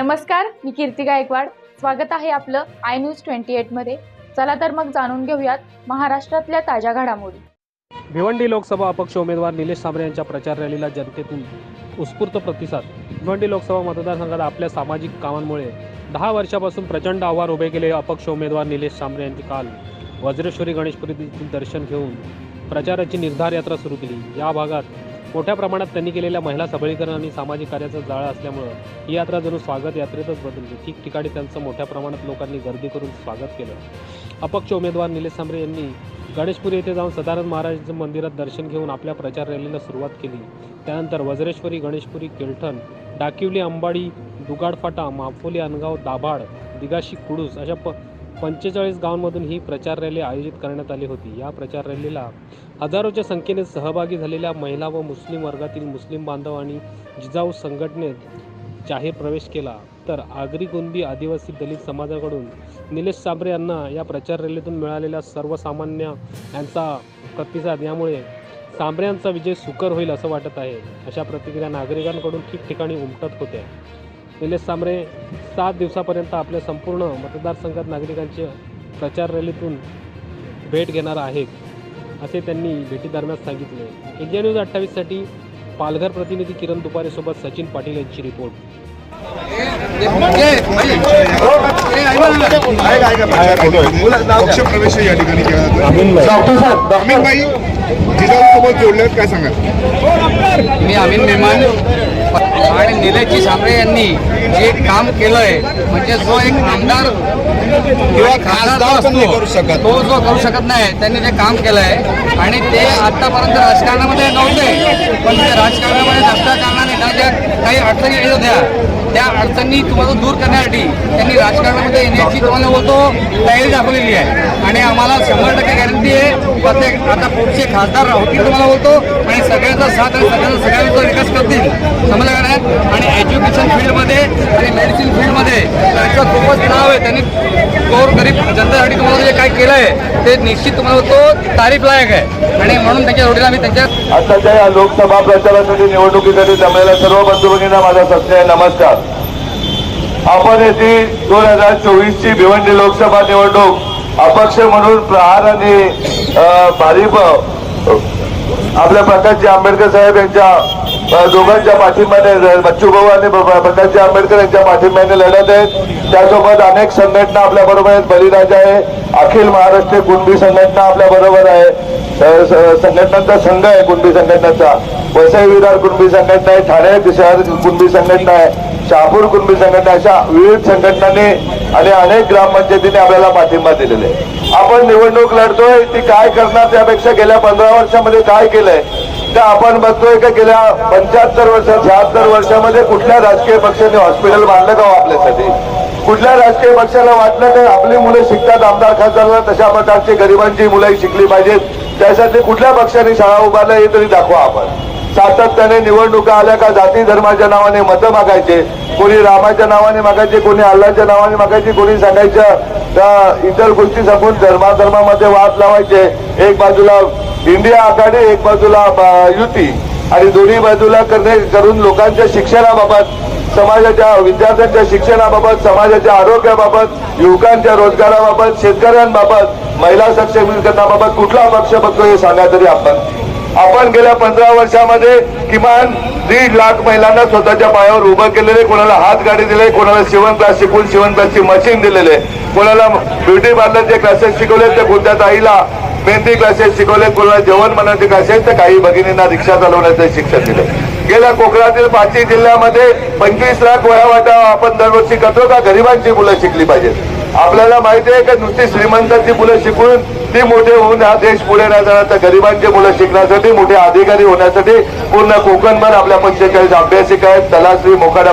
नमस्कार मी कीर्ती गायकवाड. स्वागत आहे आपलं आय न्यूज ट्वेंटी एटमध्ये चला तर मग जाणून घेऊयात महाराष्ट्रातल्या ताज्या घडामोडी. भिवंडी लोकसभा अपक्ष उमेदवार निलेश सांबरे यांच्या प्रचार रॅलीला जनतेतून उत्स्फूर्त प्रतिसाद. भिवंडी लोकसभा मतदारसंघात आपल्या सामाजिक कामांमुळे दहा वर्षापासून प्रचंड आव्हान उभे केले अपक्ष उमेदवार निलेश सांबरे यांनी काल वज्रेश्वरी गणेशपुरीतील दर्शन घेऊन प्रचाराची निर्धार यात्रा सुरू केली. या भागात मोठ्या प्रमाणात त्यांनी केलेल्या महिला सबलीकरण आणि सामाजिक कार्याचं जाळं असल्यामुळं ही यात्रा जणू स्वागत यात्रेतच बदलली. ठिकठिकाणी त्यांचं मोठ्या प्रमाणात लोकांनी गर्दी करून स्वागत केलं. अपक्ष उमेदवार निलेश सांबरे यांनी गणेशपुरी येथे जाऊन सदानंद महाराज मंदिरात दर्शन घेऊन आपल्या प्रचार रॅलीला सुरुवात केली. त्यानंतर वज्रेश्वरी गणेशपुरी केलठण डाकिवली अंबाडी दुगाडफाटा माफोली अनगाव दाभाड दिगाशी कुडूस अशा प पंचेचाळीस गावांमधून ही प्रचार रॅली आयोजित करण्यात आली होती. या प्रचार रॅलीला हजारोच्या संख्येने सहभागी झालेल्या महिला व मुस्लिम वर्गातील मुस्लिम बांधव आणि जिजाऊ संघटनेत जाहीर प्रवेश केला. तर आगरी गोंदी आदिवासी दलित समाजाकडून निलेश सांबरे यांना या प्रचार रॅलीतून मिळालेल्या सर्वसामान्य यांचा प्रतिसाद यामुळे सांबरे यांचा विजय सुकर होईल असं वाटत आहे. अशा प्रतिक्रिया नागरिकांकडून ठिकठिकाणी उमटत होत्या. निलेश सांबरे सात दिवसापर्यंत आपल्या संपूर्ण मतदारसंघात नागरिकांच्या प्रचार रॅलीतून भेट घेणार आहेत असे त्यांनी भेटीदरम्यान सांगितले. इंडिया न्यूज अठ्ठावीससाठी पालघर प्रतिनिधी किरण दुपारेसोबत सचिन पाटील यांची रिपोर्ट. पक्ष प्रवेश या ठिकाणी केला जातो अमीन भाई जिजाऊसोबत जोडल्यात काय सांगा मी अमीन मेहमान. आणि निलेशजी सांबरे यांनी जे काम केलंय म्हणजे जो एक आमदार किंवा खासदार करू शकत. तो जो करू शकत नाही त्यांनी जे काम केलंय आणि ते आतापर्यंत राजकारणामध्ये नव्हते पण ते राजकारणामध्ये नसल्या कारणाने त्या ज्या काही अडचणी येत होत्या त्या अडचणी तुम्हाला दूर करण्यासाठी त्यांनी राजकारणामध्ये येण्याची तुम्हाला बोलतो तयारी दाखवलेली आहे आणि आम्हाला शंभर टक्के गॅरंटी आहे प्रत्येक आता पुढचे खासदार होतील तुम्हाला बोलतो आणि सगळ्यांचा साथ आणि सगळ्यांचा सगळ्यांचा विकास करतील समजलं का नाही? आणि एज्युकेशन फील्डमध्ये आणि मेडिसिन फील्डमध्ये त्यांचं खूपच नाव आहे. त्यांनी गोर गरीब जनतेसाठी तुम्हाला जे काय केलं आहे ते निश्चित तुम्हाला तो तारीफ लायक आहे. आणि म्हणून त्यांच्या जोडीला आम्ही त्यांच्या आताच्या या लोकसभा प्रचारासाठी निवडणुकीसाठी जमलेल्या सर्व बंधुभगिनींना माझा सत्य नमस्कार. आपण येथे दोन हजार चोवीसची भिवंडी लोकसभा निवडणूक अपक्ष म्हणून प्रहार आणि अ, भारिप आपल्या प्रकाशजी आंबेडकर साहेब यांच्या दोघांच्या पाठिंब्याने बच्चूभाऊ आणि प्रकाशजी आंबेडकर यांच्या पाठिंब्याने लढत आहेत. त्यासोबत अनेक संघटना आपल्या बरोबर आहेत. बलिराजा आहे अखिल महाराष्ट्र कुणबी संघटना आपल्या बरोबर आहे. संघटनांचा संघ आहे कुणबी संघटनाचा. वसई विरार कुणबी संघटना आहे ठाणे शहर कुणबी संघटना आहे शहापूर कुणबी संघटना अशा विविध संघटनांनी आणि अनेक ग्रामपंचायतीने आपल्याला पाठिंबा दिलेला आहे. आपण निवडणूक लढतोय ती काय करणार त्यापेक्षा गेल्या पंधरा वर्षामध्ये काय केलंय? तर आपण बघतोय का गेल्या पंच्याहत्तर वर्ष शहात्तर वर्षामध्ये कुठल्या राजकीय पक्षाने हॉस्पिटल बांधलं का हो आपल्यासाठी? कुठल्या राजकीय पक्षाला वाटलं की आपली मुलं शिकतात आमदार खासदारला तशा प्रकारची गरिबांची मुलंही शिकली पाहिजेत. त्यासाठी कुठल्या पक्षाने शाळा उभारल्या हे तरी दाखवा आपण. सातत्याने निवडणुका आल्या का जाती धर्माच्या नावाने मतं मागायचे. कोणी रामाच्या नावाने मागायचे कोणी अल्लाच्या नावाने मागायचे कोणी सांगायचं इतर गोष्टी सांगून धर्माधर्मामध्ये वाद लावायचे. एक बाजूला इंडिया आघाडी एक बाजूला युती आणि दोन्ही बाजूला करणे करून लोकांच्या शिक्षणाबाबत समाजाच्या विद्यार्थ्यांच्या शिक्षणाबाबत समाजाच्या आरोग्याबाबत युवकांच्या रोजगाराबाबत शेतकऱ्यांबाबत महिला सक्षमीकरणाबाबत कुठला पक्ष बघतो हे सांगा तरी आपण? आपण गेल्या पंधरा वर्षामध्ये किमान दीड लाख महिलांना स्वतःच्या पायावर उभं केलेले कोणाला हात गाडी दिले कोणाला शिवण क्लास शिकून शिवण क्लासची मशीन दिलेले कोणाला ब्युटी पार्लरचे क्लासेस शिकवले ते कोणत्या ताईला मेहंदी क्लासेस शिकवले कोणाला जेवण बनवण्याचे क्लासेस तर काही भगिनींना रिक्षा चालवण्याचं शिक्षण दिलं. गेल्या कोकणातील पाचही जिल्ह्यामध्ये पंचवीस लाख वया वाटा आपण दरवर्षी करतो का? गरिबांची मुलं शिकली पाहिजेत. आपल्याला माहिती आहे की नुसती श्रीमंतांची मुलं शिकून ती मोठे होऊन हा देश पुढे नाही जाणार तर गरिबांची मुलं शिकण्यासाठी मोठे अधिकारी होण्यासाठी पूर्ण कोकणभर आपल्या पंचेचाळीस अभ्यासिक आहेत. तलाश्री मोकाडा